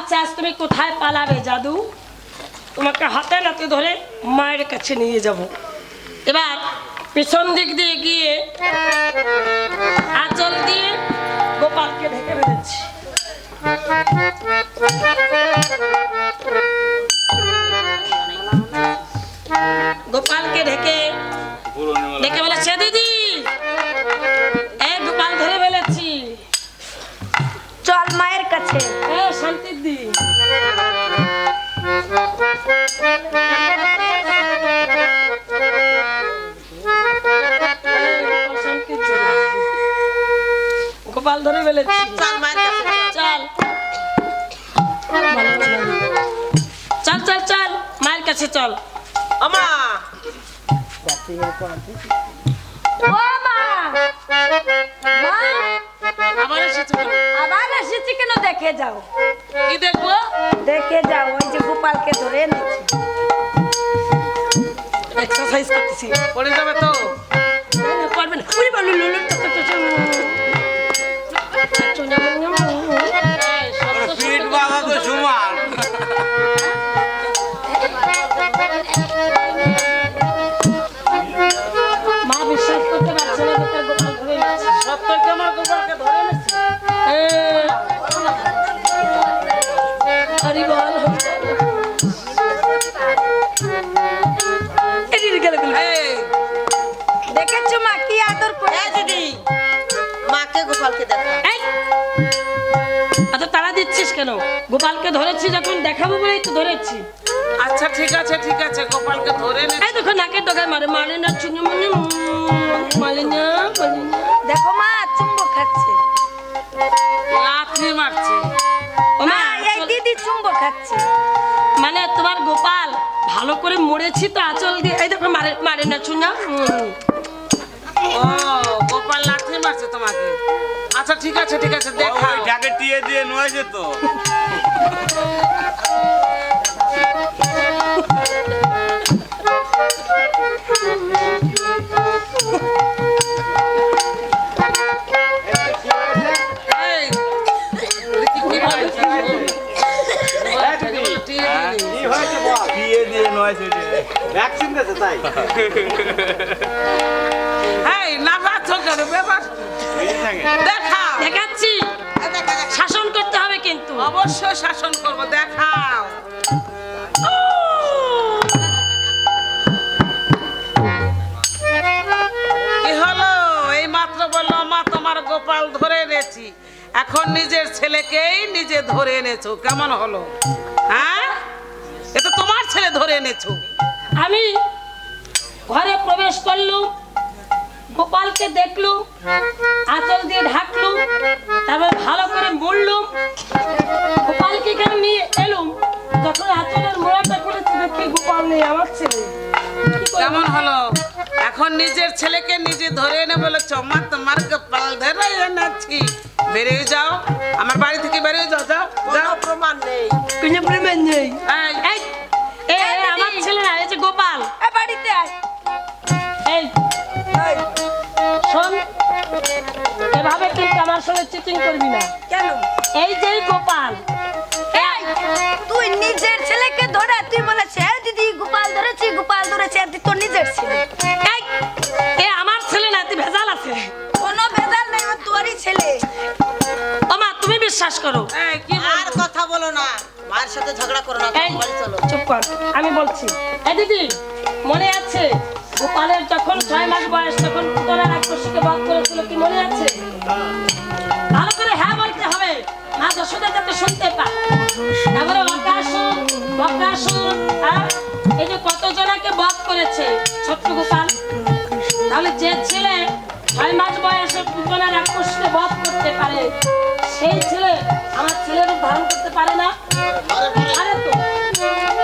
আজ তুমি কোথায় পালাবে, জাদু? তোমাকে হাতে নাতে ধরে মায়ের কাছে নিয়ে যাব। এবার পিছন দিক দিয়ে গিয়ে আঁচল দিয়ে গোপালকে ঢেকে ফেলেছি। গোপালকে ঢেকে ডেকে বলেছে গোপাল ধরে ফেলেছি। চল চল। চল। চল মায়ের কাছে চল। আমা আবার এসেছ। দেখে যাও। কি দেখব? দেখে যাও ওই যে গোপালকে ধরে এনেছি। এক্সারসাইজ করতেছি। পড়ে যাবে তো। ধরেছি যখন দেখাবো বলেই তো ধরেছি। আচ্ছা ঠিক আছে ঠিক আছে গোপালকে ধরে নে। এই দেখো নাকের ডগায় মারে মারে না চুনি মুনি মারে না দেখো মা চুম্বক খাচ্ছে। লাথি মারছে ও মা, মা এই দিদি চুম্বক খাচ্ছে। মানে তোমার গোপাল ভালো করে মরেছি তো আঁচল দিয়ে এই দেখো মারে মারে না চুনা ও গোপাল লাথি মারছে তোমাকে। আচ্ছা ঠিক আছে ঠিক আছে দেখা। ঢাকে টিয়ে দিয়ে নয়েছে তো। এই দেখি কি বলছে টিয়ে দিয়ে নয়েছে। এই না পাচ্ছ কেন ব্যাপার দেখা। দেখাচ্ছি। শাসন করতে হবে কিন্তু। অবশ্যই শাসন করব দেখাও। কি হলো? এই মাত্র বলল মা তোমার গোপাল ধরে এনেছি। এখন নিজের ছেলেকেই নিজে ধরে এনেছো। কেমন হলো? হ্যাঁ? এ তো তোমার ছেলে ধরে এনেছো। আমি ঘরে প্রবেশ করলুম। গোপালকে দেখলুম আঁচল দিয়ে ঢাকলুম তারপর ভালো করে মুড়লুম। গোপালকে এখানে নিয়ে এলুম? যখন আঁচলের মোড়াটা করেছি দেখি গোপাল নেই আমার ছেলে। কেমন হলো? এখন নিজের ছেলেকে নিজে ধরে এনে বলেছ মা তোমার গোপাল ধরে এনেছি। বেরিয়ে যাও আমার বাড়ি থেকে বেরিয়ে যাও যাও যাও। প্রমাণ নেই। কোনো প্রমাণ নেই। এই, আমার সঙ্গে চিটিং করবি না। কেন? এই যে গোপাল। এই! তুই নিজের ছেলেকে ধরে তুই বলেছে "এই দিদি গোপাল ধরেছি গোপাল ধরেছি আর তুই তোর নিজের ছেলে। এই! এ আমার ছেলে না তুই ভেজাল আছে কোনো ভেজাল নেই ও তোরই ছেলে। ও মা তুমি বিশ্বাস করো। আর কথা বলো না। মায়ের সাথে ঝগড়া করো না চলো। চুপ কর আমি বলছি। এই দিদি মনে আছে গোপালের যখন ছয় মাস বয়স তখন পুতলা রাক্ষসীকে বধ করেছিল কি মনে আছে? মা যশোদা যাতে শুনতে পায় তারপরে অকাশুর বকাসুর আর এই যে কত জনাকে বধ করেছে ছোট্ট গোপাল। তাহলে যে ছেলে ছয় মাস বয়সে পুতলা রাক্ষসীকে বধ করতে পারে সেই ছেলে আমার ছেলের রূপ ধারণ করতে পারে না? আরে তো।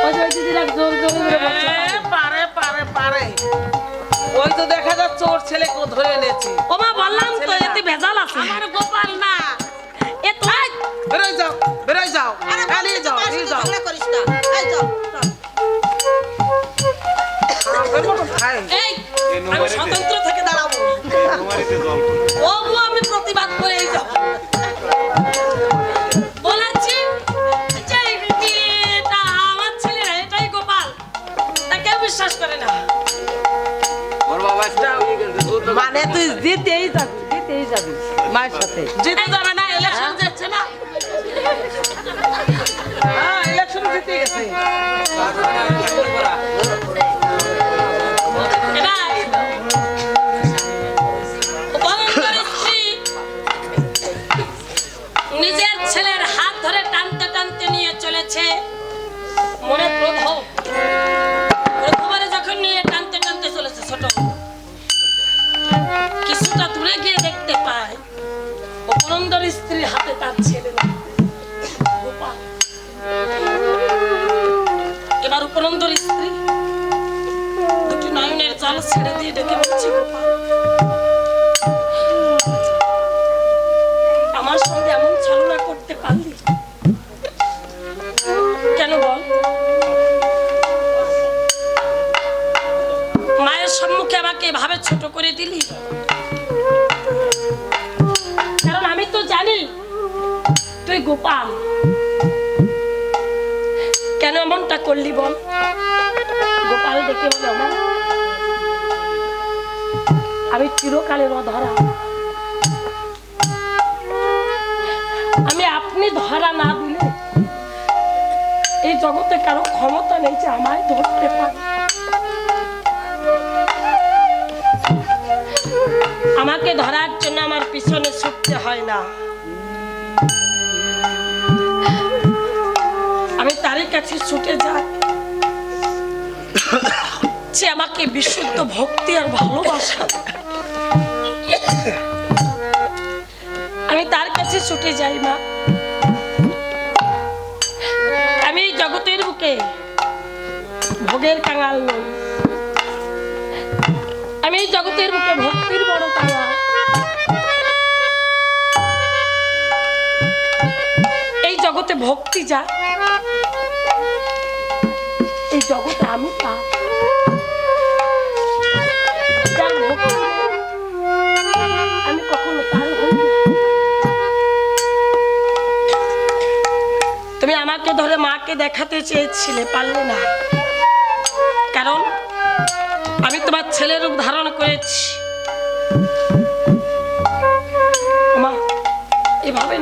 ওই যে দিদিরা জোর জোর করে বলছে পারে। পারে পারে ওই তো দেখা যাচ্ছে ওর ছেলেকে ও ধরে এনেছে ওমা বললাম তো এতে ভেজাল আছে। আমার গোপাল না। বেরোই যাও বেরোই যাও। পালিয়ে যাও যাও। করিস না। প্রতিবাদ বলেছি এটা আমার এটাই গোপাল। তাকে বিশ্বাস করে না। মানে তুই জিতেই যাবি জিতেই যাবি মায়ের সাথে। জিতে ইলেকশন জিতে গেছে তুই গোপাল। কেন এমনটা করলি বল? গোপাল দেখে বলে আমার আমি চিরকালের অধরা। আমি আপনি ধরা না দিলে এই জগতে কারও ক্ষমতা নেই যে আমায় ধরতে পারে। আমাকে ধরার জন্য আমার পিছনে ছুটতে হয় না। কাছে ছুটে যাই সে আমাকে বিশুদ্ধ ভক্তি আর ভালোবাসা আমি তার কাছে ছুটে যাই, মা। আমি জগতের বুকে ভোগের কাঙাল নই। আমি জগতের বুকে ভক্তির বড় কাঙাল। এই জগতে ভক্তি যা এই আমি ভক্তি আমি কখনো তুমি আমাকে ধরে মাকে দেখাতে চেয়েছিলে, পারলে না। কারণ আমি তোমার ছেলের রূপ ধারণ করেছি। মা এভাবে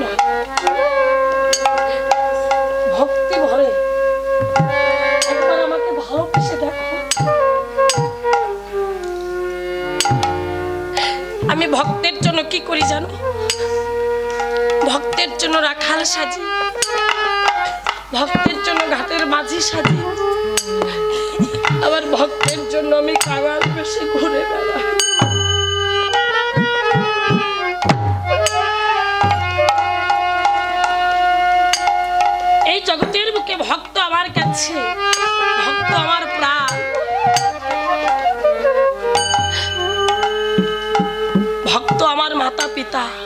কি করি জানো? ভক্তের জন্য রাখাল সাজি। ভক্তের জন্য ঘাটের মাঝি সাজি। আবার ভক্তের জন্য আমি কাঙাল বেশি ঘুরে এই জগতের বুকে ভক্ত আমার কাছে। voltar.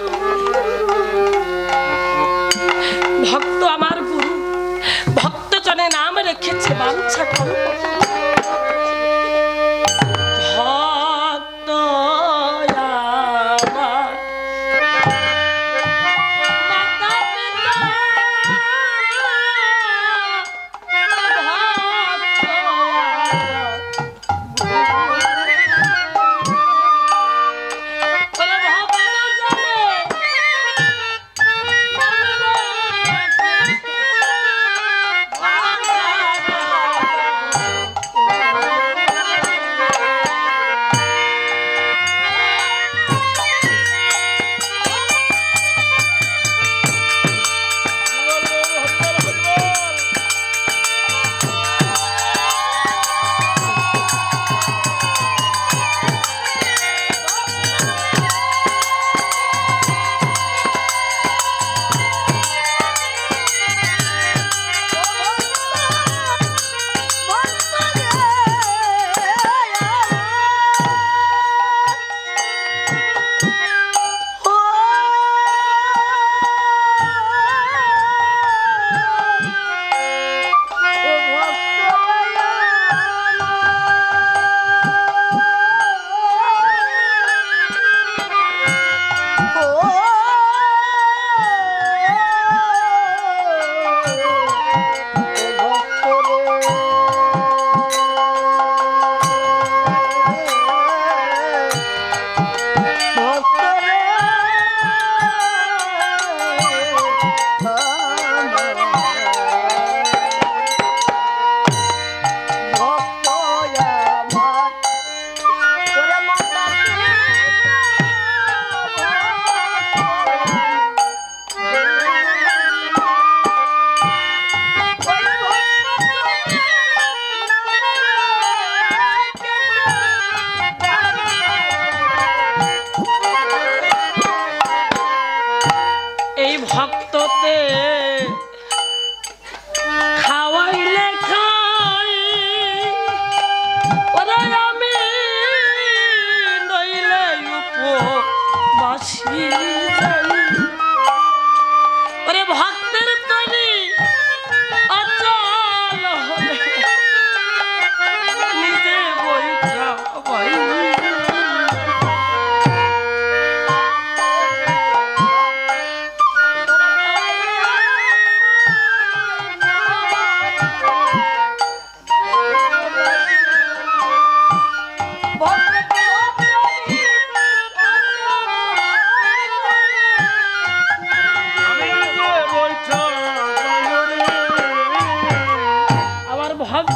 的。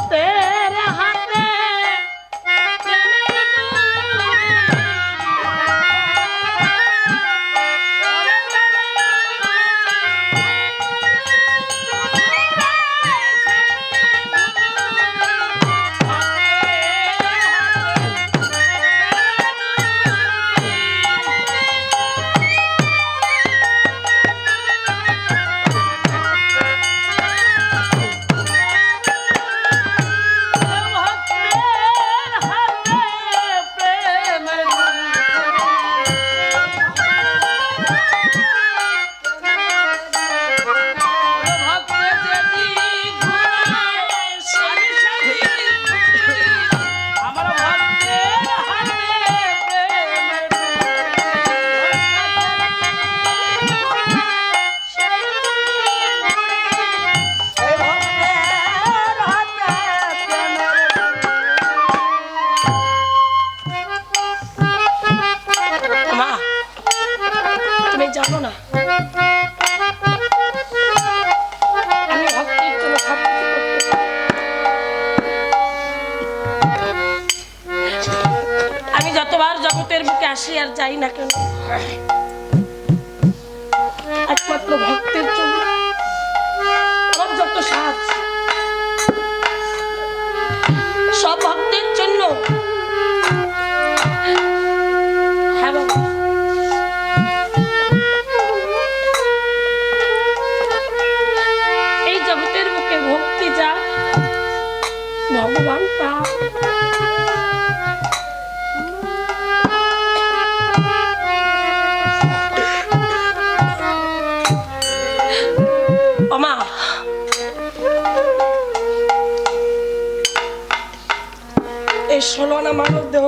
对。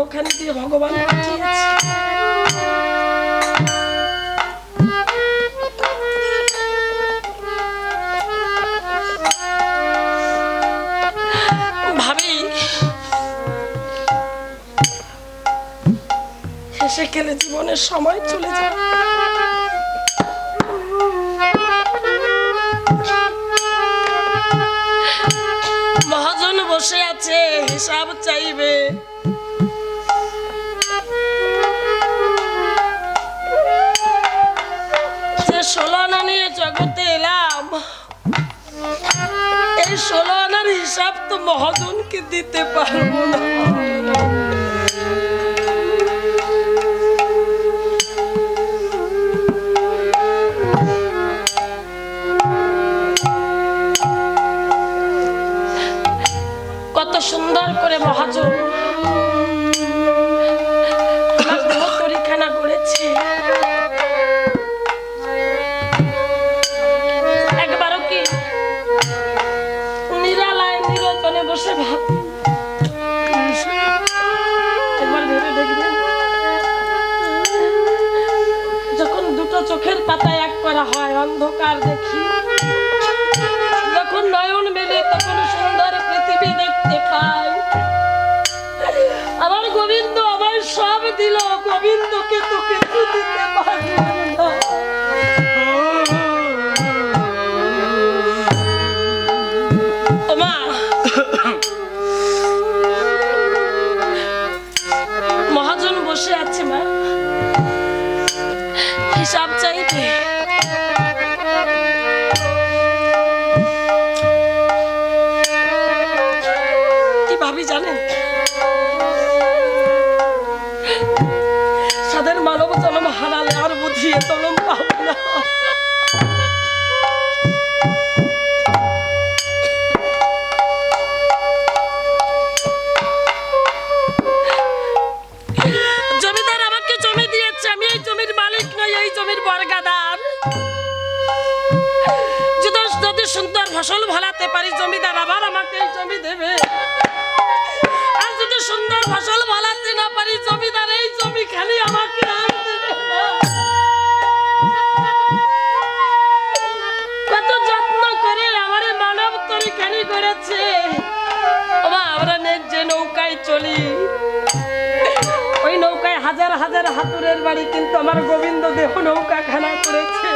দেহখানি দিয়ে ভগবান খেলে জীবনের সময় চলে মহাজন বসে আছে হিসাব চাইবে। জগতে এলাম। এই ষোলো আনার হিসাব তো মহাজনকে দিতে পারব না। দিল গোবিন্দকে তো সুন্দর ফসল ফলাতে পারি জমিদার, আবার আমাকে এই জমি দেবে। আর যদি সুন্দর ফসল ফলাতে না পারি জমিদার, এই জমি খালি আমাকে যত্ন করে আমার খালি করেছে। আমরা যে নৌকায় চলি, ওই নৌকায় হাজার হাজার হাতুরের বাড়ি কিন্তু আমার গোবিন্দ দেহ নৌকা খানা করেছে।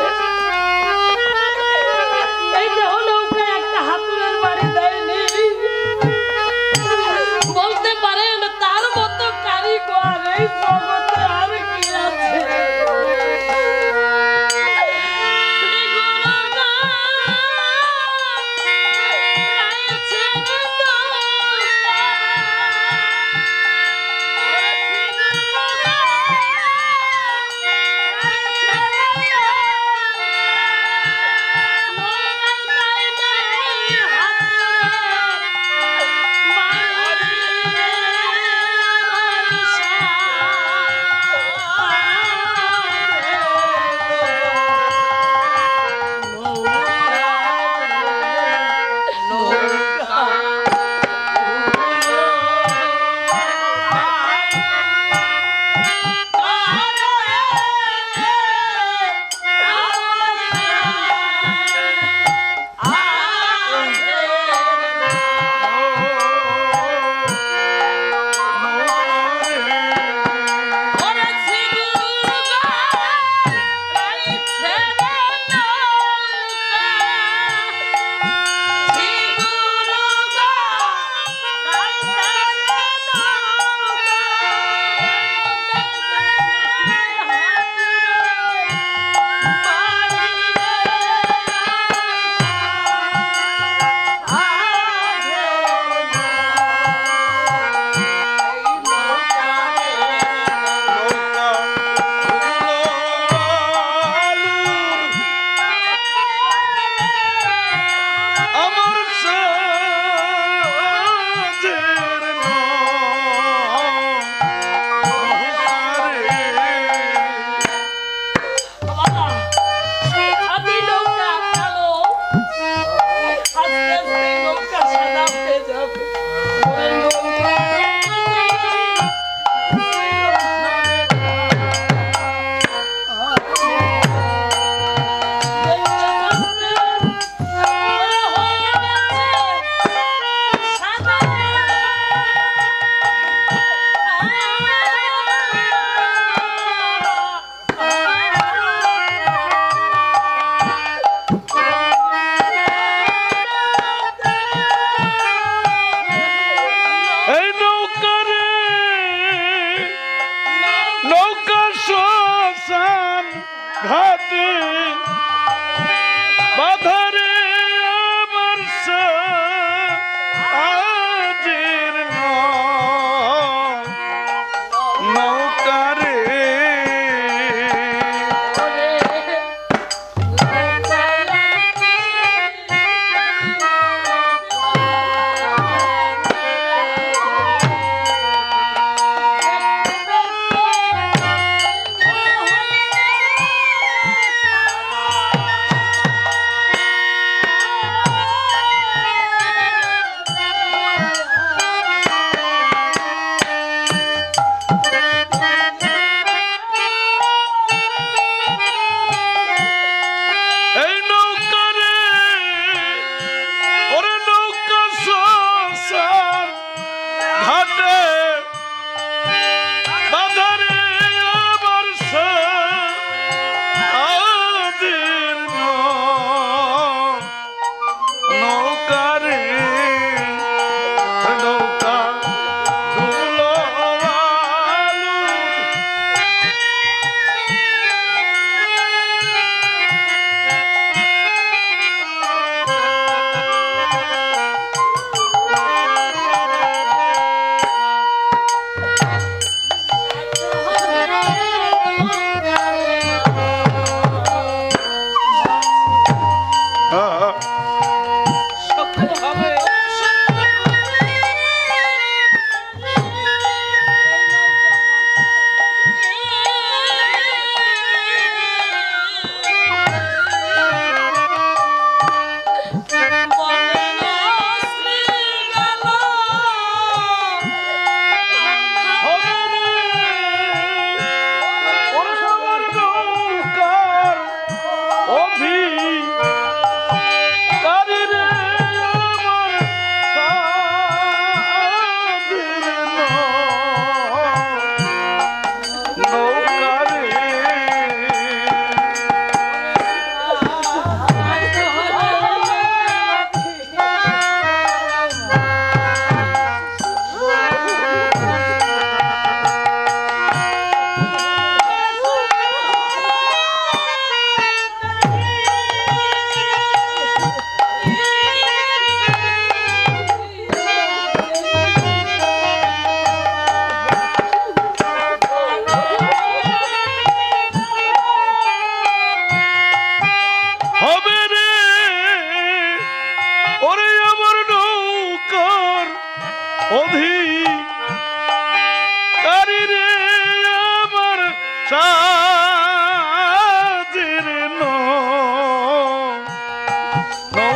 No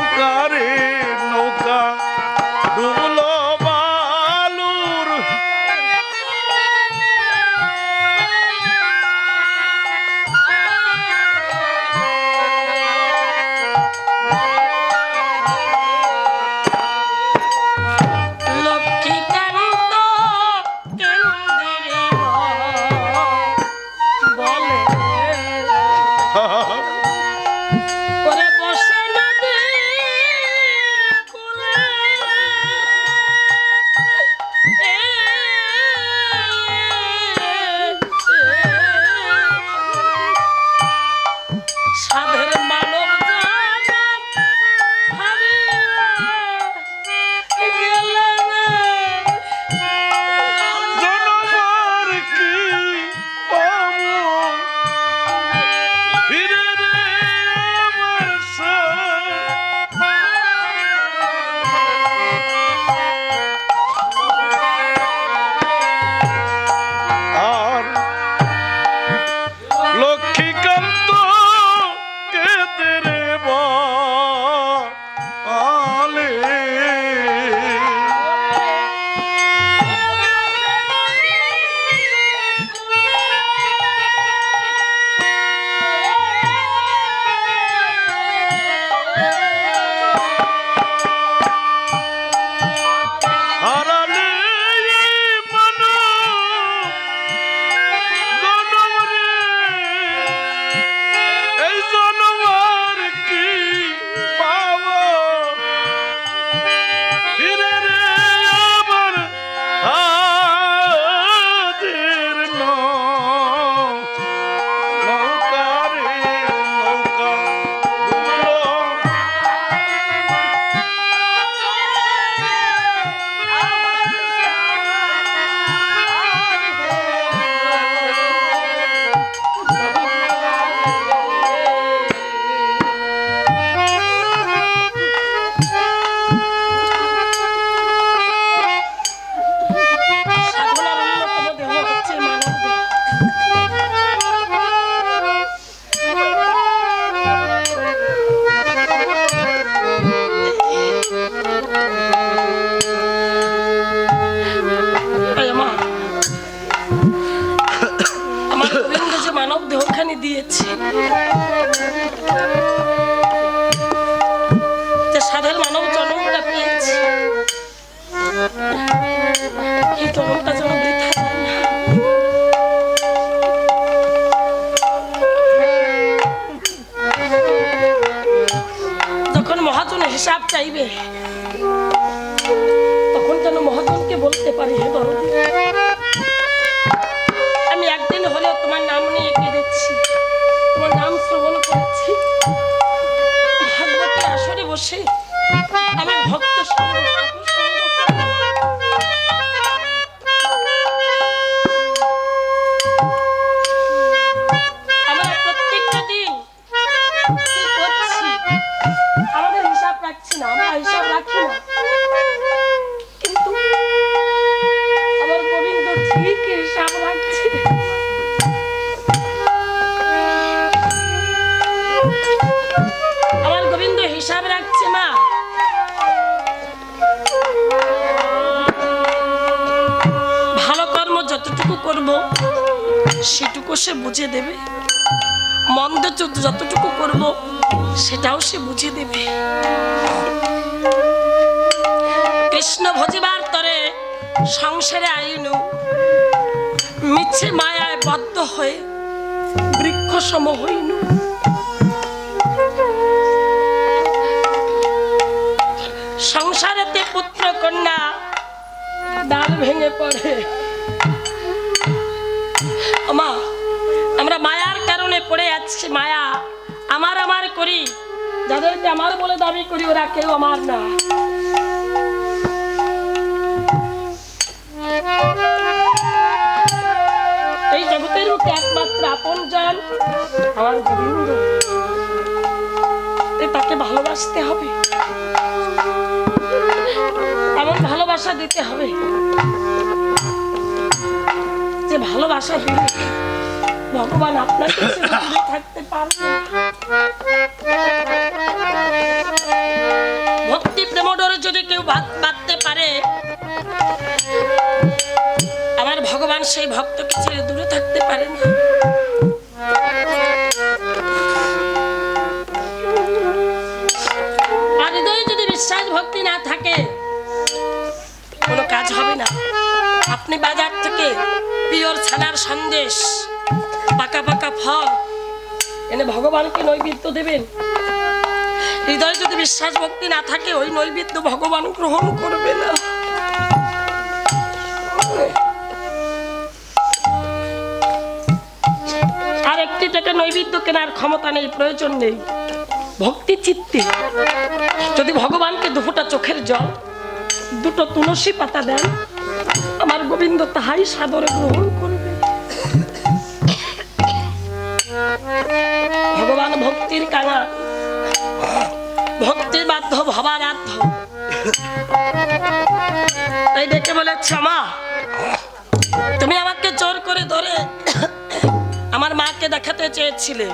মানব দেহখানি দিয়েছে। সাধারণ সাধের মানব জন্মটা পেয়েছে। এই জন্মটা যেন সেটুকু সে বুঝে দেবে। মন্দ যত- যতটুকু করব, সেটাও সে বুঝে দেবে। কৃষ্ণ ভজিবার তরে সংসারে আইনু, মিছে মায়ায় বদ্ধ হয়ে বৃক্ষ সম হইনু। সংসারেতে পুত্র কন্যা ডাল ভেঙে পড়ে। পড়ে যাচ্ছি মায়া। আমার আমার করি। যাদেরকে আমার বলে দাবি করি, ওরা কেউ আমার না। এই জগতের মুখে একমাত্র আপন জন আমার গোবিন্দ তাকে ভালোবাসতে হবে। ভালোবাসা দিতে হবে যে ভালোবাসা দিলে ভগবান আপনার কাছে থাকতে পারবে ভক্তি প্রেমডরে যদি কেউ বাঁধতে পারে, আমার ভগবান সেই ভক্তকে ছেড়ে দূরে থাকতে পারে না। আর হৃদয়ে যদি বিশ্বাস ভক্তি না থাকে, কোনো কাজ হবে না। আপনি বাজার থেকে পিওর ছানার সন্দেশ পাকা পাকা ফল। এনে ভগবানকে নৈবেদ্য দেবেন। হৃদয়ে যদি বিশ্বাস ভক্তি না থাকে, ওই নৈবেদ্য ভগবান গ্রহণ করবে না। আর একটি টাকা নৈবেদ্য কেনার ক্ষমতা নেই, প্রয়োজন নেই। ভক্তি চিত্তে। যদি ভগবানকে দুফোটা চোখের জল, দুটো তুলসী পাতা দেন, আমার গোবিন্দ তাহাই সাদরে গ্রহণ করবে। ভগবান ভক্তির কানা ভক্তির বাধ্য ভবারাধ্য। তাই দেখে বলে ক্ষমা তুমি আমাকে জোর করে ধরে আমার মাকে দেখাতে চেয়েছিলে।